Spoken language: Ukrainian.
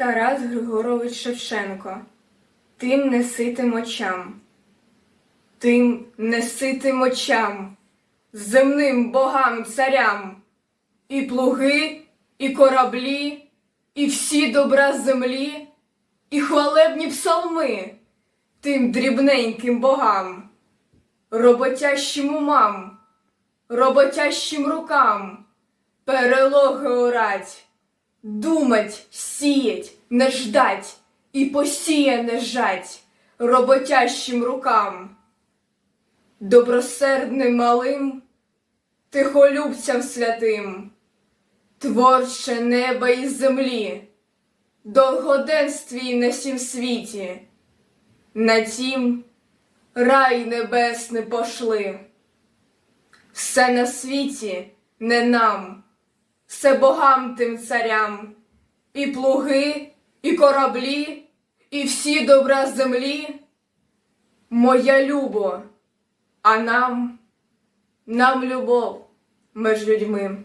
Тарас Григорович Шевченко. Тим неситим очам. Тим неситим очам, земним богам царям, і плуги, і кораблі, і всі добра землі, і хвалебні псалми тим дрібненьким богам, роботящим умам, роботящим рукам, перелоги орать, думать, сіять, не ждать і посіє не жать роботящим рукам, добросердним малим, тихолюбцям святим, творче неба і землі, довгоденстві на сім світі, на тім рай небесний пошли. Все на світі не нам, все богам тим царям, і плуги, і кораблі, і всі добра землі. Моя любо, а нам, нам любов між людьми.